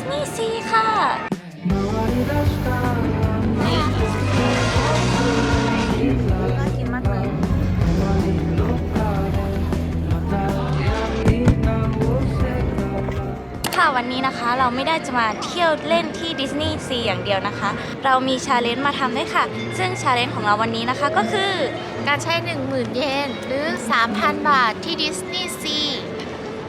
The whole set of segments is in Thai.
สนีย์ซีค่ะนี่น่ากินมากเลย ค่ะวันนี้นะคะเราไม่ได้จะมาเที่ยวเล่นที่ดิสนีย์ซีอย่างเดียวนะคะ เรามีชาเลนจ์มาทำด้วยค่ะ ซึ่งชาเลนจ์ของเราวันนี้นะคะก็คือ การใช้ 10,000 เยนหรือ 3,000 บาทที่ดิสนีย์ซี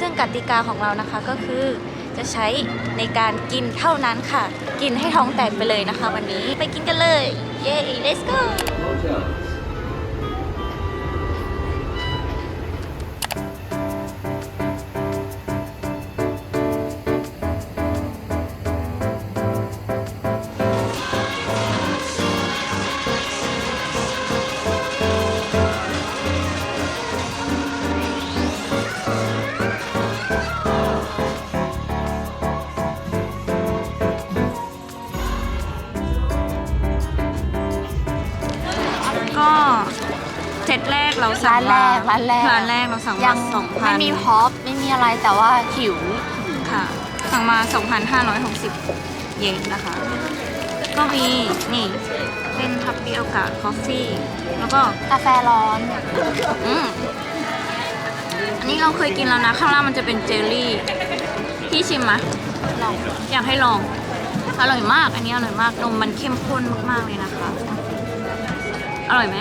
ซึ่งกติกาของเรานะคะก็คือ จะใช้ในการกินเท่านั้นค่ะ กินให้ท้องแตกไปเลยนะคะวันนี้ไปกินกันเลย เย้ let's go สั่ร้างนแรกมาร้านแรกร้านแรกเราสั่งยัมางสองพัไม่นมีพร็อปไม่มีอะไรแต่ว่าหิว ค่ะ สั่งมา 2,560 เยนนะคะ ก็มีนี่เป็นทับเปียวกาคอฟฟี่แล้วก็ กาแฟร้อน อืมอันนี้เราเคยกินแล้วนะ ข้างล่างมันจะเป็นเจลลี่ พี่ชิมมะลอง อยากให้ลอง อร่อยมาก อันนี้อร่อยมาก นมมันเข้มข้นมากๆเลยนะคะ อร่อยไหม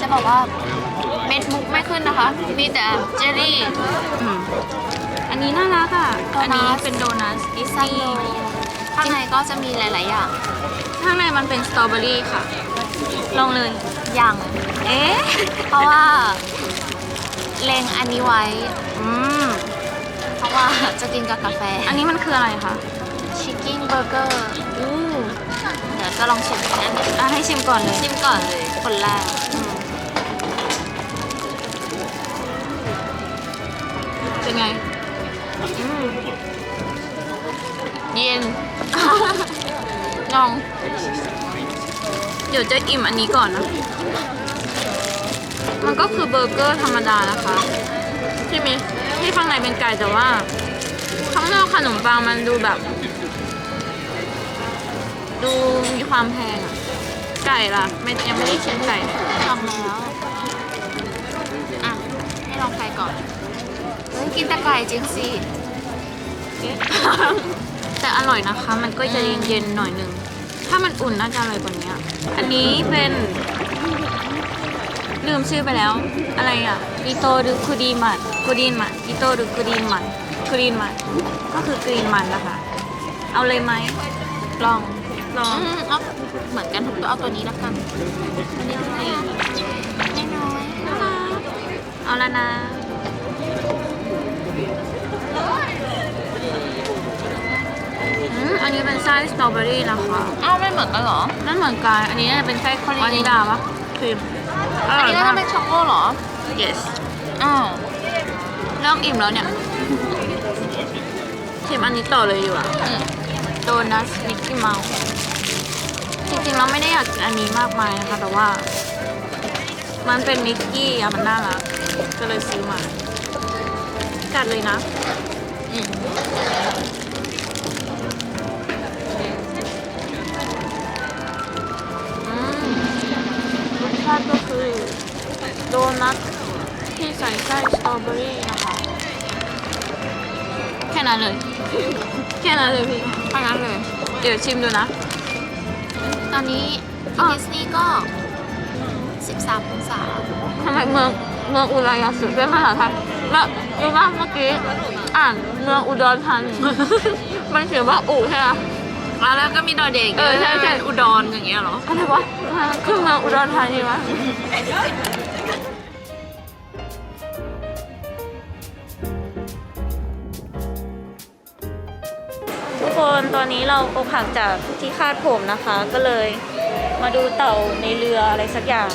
จะบอกว่าเม็ดมุกไม่ขึ้นนะคะ มีแต่เจลลี่ อืมอันนี้น่ารักอะ โดนัท อันนี้เป็นโดนัทดิสซันนีโดย์ข้างในก็จะมีหลาย ๆ อย่าง ข้างในมันเป็นสตรอเบอรี่ค่ะ ลองเลย อย่าง เอ๊ะ เพราะว่าเลงอันนี้ไว้ อืม เพราะว่าจะกินกับกาแฟ อันนี้มันคืออะไรคะชิคกิ้งเบอร์เกอร์ อู้ เดี๋ยวจะลองชิมอันนี้อะให้ชิมก่อนเลยชิมก่อนเลยคนแรกอืมเป็นไงอืมเย็น ลอง เดี๋ยวจะอิ่มอันนี้ก่อนนะ มันก็คือเบอร์เกอร์ธรรมดานะคะที่มีที่ข้างในเป็นไก่แต่ว่า ข้างนอกขนมปังมันดูแบบ ดูมีความแพงอะไก่ล่ะไม่ยังไม่ได้ชิมไก่เลยลองแล้ว อะ ให้ลองไก่ก่อน เฮ้ย กินแต่ไก่จริงสิ แต่อร่อยนะคะ มันก็จะเย็นๆหน่อยหนึง ถ้ามันอุ่นน่าจะอร่อยกว่านี้อะอันนี้เป็น ลืมชื่อไปแล้ว อะไรอะอิโตหรือคูดีมันคูดีมันอิโตหรือคูดีมันคูดีมันก็คือกรีนมันนะคะ เอาเลยไหมลอง ลองอืมเอาเหมือนกันทุกตัวเอาตัวนี้แล้วกันอันนี้ให้น้อยเอาแล้วนะอืมอันนี้เป็นไส้สตรอเบอรี่นะคะๆอ้าวไม่เหมือนกันเหรอ นั่นเหมือนกัน อันนี้น่าจะเป็นไส้วานิลลาปะครีมออันร่อยนี้น่ามาจะกเป็นช็อกโกเหรอ yes อ้าวเริ่มอิ่มแล้วเนี่ยชิมอันนี้ต่อเลยดีกว่าอืม โดนัทมิกกี้เมาส์จริงๆเราไม่ได้อยากกินอันนี้มากมายนะคะ แต่ว่า มันเป็นมิกกี้อะมันน่ารักก็เลยซื้อมา กัดเลยนะอืมรสชาติก็คือ โดนัทที่ใส่ไส้สตรอเบอรี่นะคะ นั้นเลย แค่นั้นเลยพี่ไปงั้นเลย เดี๋ยวชิมดูนะ ตอนนี้อ้าวที่ดิสนีย์ก็ 13องศาทำไมเมืองเมืองอุไรยาสึเป็นภาษาไทยแล้วรู้ว่าเมื่อกี้อ่านเมืองอุดรธานีมันเขียนว่าอุใช่ไหมแล้วแล้วก็มีดอเด็กเออใช่ใช่อุดรอย่างเงี้ยเหรออะไรวะมันคือเมืองอุดรธานีวะ ตอนนี้เราอกหักจากที่คาดผมนะคะ ก็เลยมาดูเต่าในเรืออะไรสักอย่าง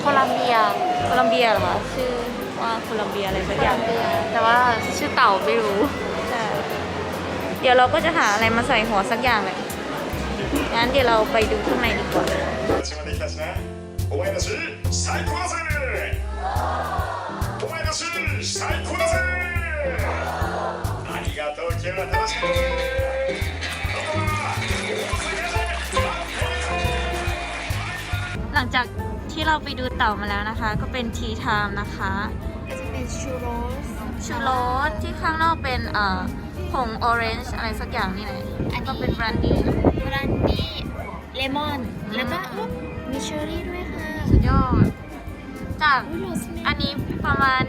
โคลัมเบีย โคลัมเบียเหรอคะชื่อว่าโคลัมเบียอะไรสักอย่าง แต่ว่าชื่อเต่าไม่รู้ ใช่เดี๋ยวเราก็จะหาอะไรมาใส่หัวสักอย่างเลยงั้นเดี๋ยวเราไปดูข้างในดีกว่า 集まってきたしなお前た จากที่เราไปดูเต่ามาแล้วนะคะ ก็เป็นทีไทม์นะคะก็จะเป็นชูโรสชูโรสที่ข้างนอกเป็นเอ่อผงออเรนจ์อะไรสักอย่างนี่แหละอันนี้ก็เป็นแบรนดี้บรันดี้เลมอน แล้วก็อุ๊ยมีเชอร์รี่ด้วยค่ะ สุดยอด จากอุ๊ยโรสแมอันนี้ประมาณ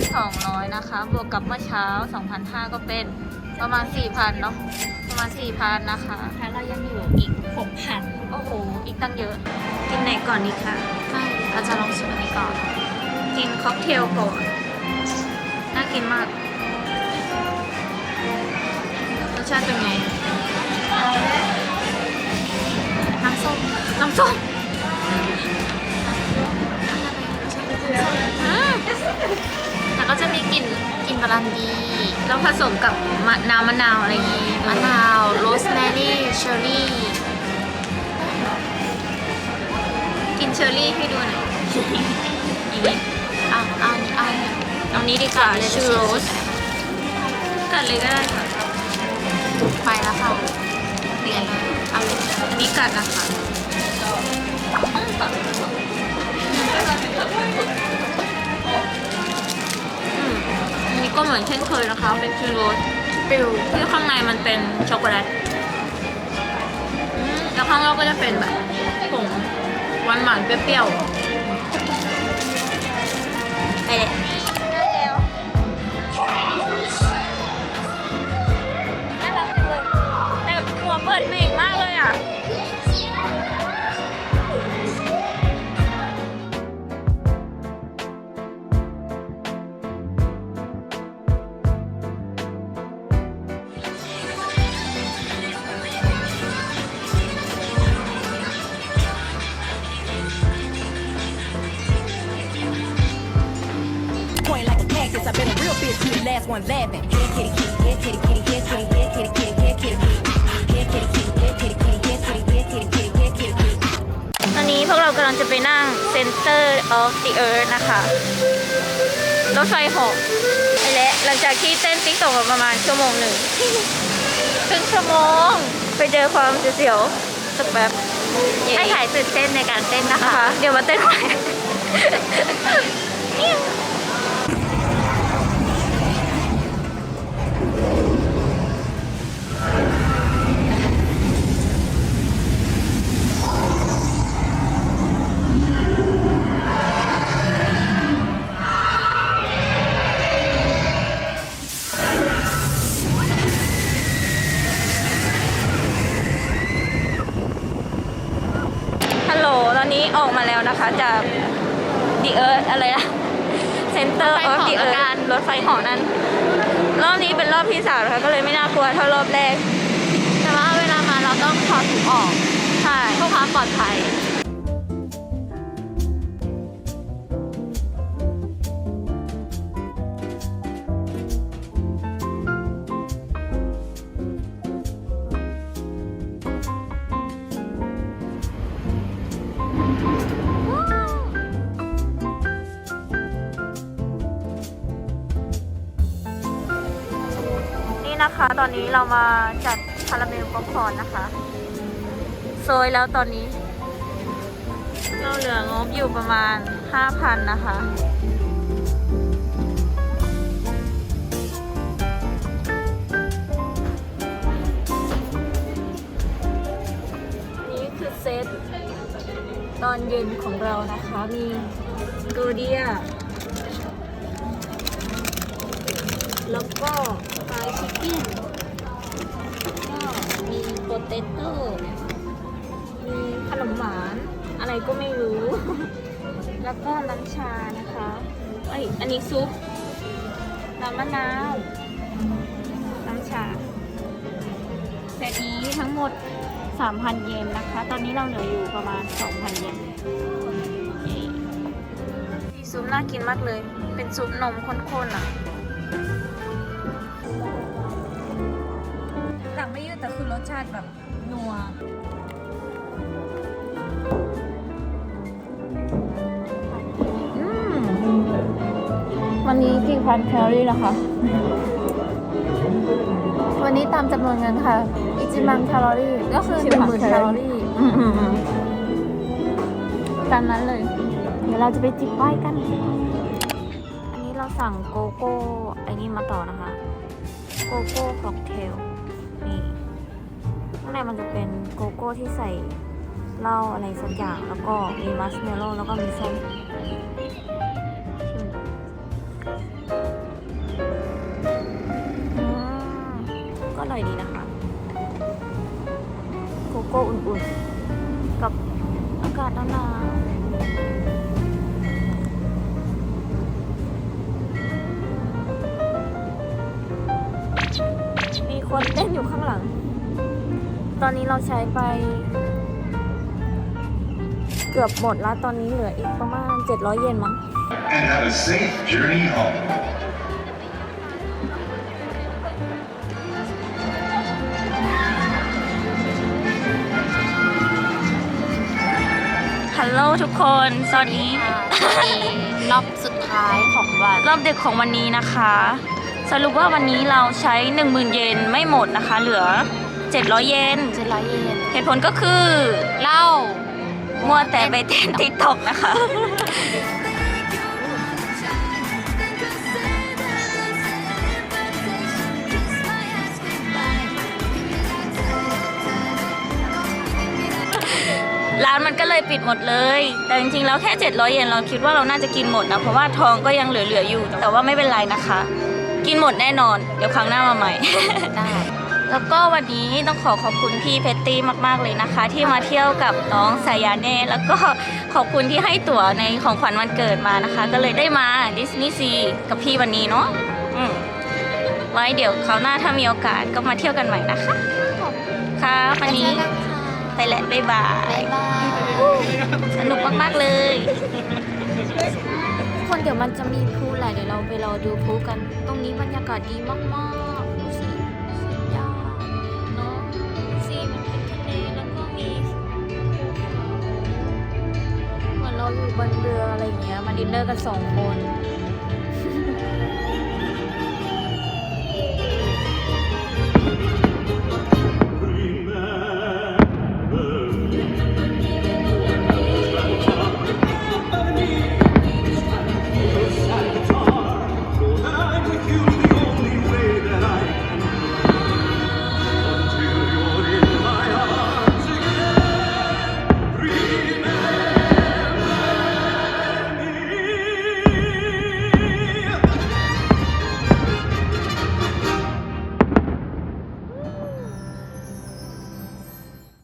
1,200 นะคะ บวกกับเมื่อเช้า 2,500 ก็เป็นประมาณ 4,000 เนาะประมาณ 4,000 นะคะคะเรายังอยู่อีกหกพันโอ้โห อีกตั้งเยอะ กินไหนก่อนดีคะไม่เราจะลองชิมอันนี้ก่อน กินค็อกเทลก่อน น่ากินมากรสชาติเป็นไง น้ำส้ม น้ำส้มแล้วก็จะมีกลิ่นกลิ่นบรันดี แล้วผสมกับน้ำมะนาวอะไรอย่างงี้ มะนาว โรสแมรี่ เชอร์รี่ เชอร์รี่ให้ดูหน่อยอย่างอะอะอะเอานี้ดีกว่าเลยชูโรสกัดเลยก็ได้ค่ะไปแล้วค่ะเปลี่ยนเลยอาเลยอันนี้กัดนะคะอืมอันนี้ก็เหมือนเช่นเคยนะคะ เป็นชูโรสปิวที่ข้างในมันเป็นช็อกโกแลตอืมแล้วข้างนอกก็จะเป็นแบบผง หวานหวานๆเปรี้ยวไปเลยได้แล้วน่ารักจังเลยแต่หัวเปิดเมงมากเลยอะ bitch, you the last one laughing. Kitty, kitty, kitty, yeah, kitty, kitty, yeah, kitty, yeah, kitty, kitty, yeah, kitty, kitty. Yeah, kitty, kitty, yeah, kitty, kitty, yeah, kitty, yeah, kitty, kitty, yeah, kitty, kitty. ตอนนี้พวกเรากำลังจะไปนั่ง Center of the Earth นะคะ รถไฟหกแล้วหลังจากที่เต้นติ๊กตอกมาประมาณชั่วโมงหนึ่ง ครึ่งชั่วโมง ไปเจอความเสียวๆสักแบบให้หายตื่นเต้นในการเต้นนะคะ เดี๋ยวมาเต้นใหม่ นะคะจาก The Earth อะไรนะ Center รถไฟ of เหาะ the ละกั Earth นรถไฟเหอนั้น รอบนี้เป็นรอบที่สามนะคะก็เลยไม่น่ากลัวเท่ารอบแรก แต่ว่าเวลามาเราต้องถอดถุงออก ใช่เพื่อความปลอดภัย นะคะ ตอนนี้เรามาจัดคาราเมลป๊อปคอร์นนะคะโซยแล้วตอนนี้ เราเหลืองบอยู่ประมาณ 5,000 นะคะ นี่คือเซตตอนเย็นของเรานะคะ มีโกเดียแล้วก็ โปเตโต้มีขนมหวาน อะไรก็ไม่รู้ แล้วก็น้ำชานะคะเอ้ยอันนี้ซุปน้ำมะนาวน้ำชาเซตนี้ทั้งหมด 3,000 เยนนะคะ ตอนนี้เราเหลืออยู่ประมาณ 2,000 เยนเย้สีซุปน่ากินมากเลย เป็นซุปนมข้นๆอะ ชาติแบบนัวอืมวันนี้กี่พันแคลอรี่นะคะ วันนี้ตามจำนวนเงินค่ะ อิจิมังแคลอรี่ ก็คือหนึ่งหมื่นแคลอรี่อืมอืมอืมตามนั้นเลย เดี๋ยวเราจะไปจิบไว้กัน อันนี้เราสั่งโกโก้ไอ้นี่มาต่อนะคะ โกโก้ค็อกเทล นี่ ข้างในมันจะเป็นโกโก้ที่ใส่เหล้าอะไรสักอย่าง แล้วก็มีมัชเมลโล่แล้วก็มีส้มก็อร่อยดีนะคะ โกโก้อุ่นๆ กับอากาศหนาวๆมีคนเต้นอยู่ข้างหลัง ตอนนี้เราใช้ไป เกือบหมดแล้ว ตอนนี้เหลืออีกประมาณ 700 เยนมั้ง and have a safe journey home. ฮัลโหลทุกคนสวัสดีรอบสุดท้ายของวัน รอบดึกของวันนี้นะคะ สรุปว่าวันนี้เราใช้ 10,000 เยนไม่หมดนะคะ เหลือ 700 เยนเจ็ดร้อยเยนเหตุผลก็คือเหล้ามัวแต่ไปเต้นติ๊กตอกนะคะ ร้านมันก็เลยปิดหมดเลย แต่จริงๆแล้วแค่ 700 เยนเราคิดว่าเราน่าจะกินหมดนะ เพราะว่าทองก็ยังเหลือๆอยู่ แต่ว่าไม่เป็นไรนะคะ กินหมดแน่นอน เดี๋ยวครั้งหน้ามาใหม่ ได้ แล้วก็วันนี้ต้องขอขอบคุณพี่เพตตี้มาก ๆ เลยนะคะ ที่มาเที่ยวกับน้องสายาเน่แล้วก็ขอบคุณที่ให้ตั๋วในของขวัญวันเกิดมานะคะ ก็เลยได้มาดิสนีย์ซีกับพี่วันนี้เนาะอืมไว้เดี๋ยวคราวหน้าถ้ามีโอกาสก็มาเที่ยวกันใหม่นะคะค่ะวันนี้ไปแล้วบ๊ายบายบ๊ายบายสนุกมาก ๆ เลยคนเดี๋ยวมันจะมีพลุแหละเดี๋ยวเราไปรอดูพลุกัน ตรงนี้บรรยากาศดีมากๆ ดินเนอร์กันสองคน